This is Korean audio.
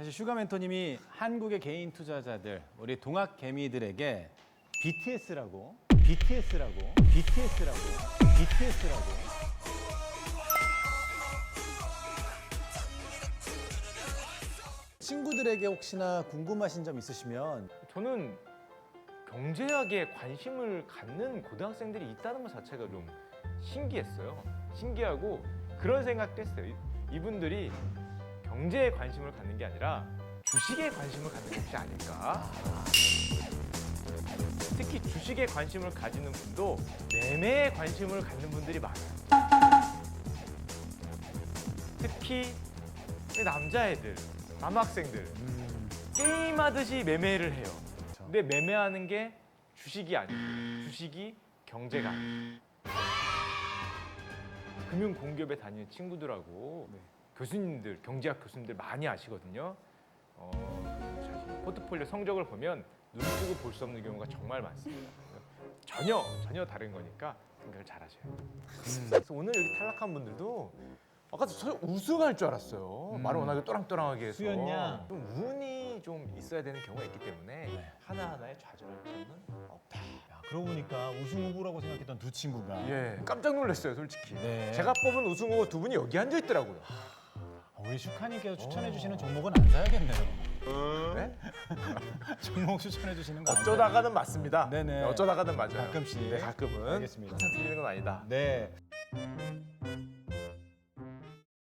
사실 슈가 멘토님이 한국의 개인 투자자들, 우리 동학 개미들에게 BTS라고, BTS라고, BTS라고, BTS라고. 친구들에게 혹시나 궁금하신 점 있으시면 저는 경제학에 관심을 갖는 고등학생들이 있다는 것 자체가 좀 신기했어요. 신기하고 그런 생각도 했어요. 이- 이분들이 경제에 관심을 갖는 게 아니라 주식에 관심을 갖는 것이 아닐까. 특히 주식에 관심을 가지는 분도 매매에 관심을 갖는 분들이 많아요. 특히 남자애들, 남학생들 게임하듯이 매매를 해요. 근데 매매하는 게 주식이 아니고 주식이 경제가 아니에요. 금융 공기업에 다니는 친구들하고 교수님들, 경제학 교수님들 많이 아시거든요. 어, 자신 포트폴리오 성적을 보면 눈 뜨고 볼 수 없는 경우가 정말 많습니다. 전혀 전혀 다른 거니까 생각을 잘 하셔야 돼요. 그래서 오늘 여기 탈락한 분들도 아까 저 우승할 줄 알았어요. 음. 말을 워낙에 또랑또랑하게 해서 수였냐? 좀 운이 좀 있어야 되는 경우가 있기 때문에 하나 하나에 좌절할 필요는 없다. 야, 그러고 보니까 우승 후보라고 생각했던 두 친구가 예, 깜짝 놀랐어요, 솔직히. 네. 제가 뽑은 우승 후보 두 분이 여기 앉아 있더라고요. 아, 우리 슈카님께서 추천해 주시는 종목은 안 사야겠네요. 네? 종목 추천해 주시는 거 어쩌다가는 맞습니다. 네네. 어쩌다가는 맞아요. 가끔씩. 네, 가끔은. 알겠습니다. 항상 틀리는 건 아니다. 네.